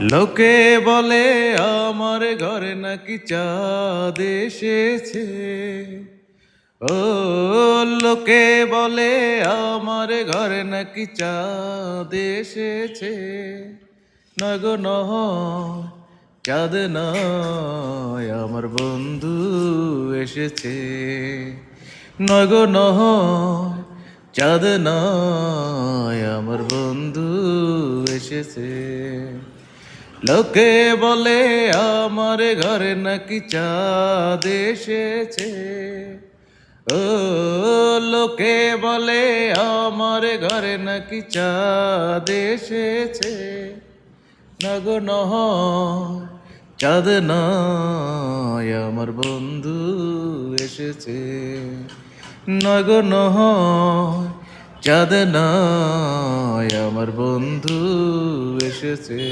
লোকে বলে, আমার ঘরে নাকি চাঁদ এসেছে। ও লোকে বলে, আমার ঘরে নাকি চাঁদ এসেছে। নয় চাঁদ নয়, আমার বন্ধু এসেছে। নয়, চাঁদ নয়, আমার বন্ধু এসেছে। লোকে বলে, আমার ঘরে নাকি চাঁদ এসেছে। ও, লোকে বলে, আমার ঘরে নাকি চাঁদ এসেছে। নগো নয় চাঁদ নয়, আমার বন্ধু এসেছে। নগো নয় চাঁদ নয় আমার বন্ধু এসেছে।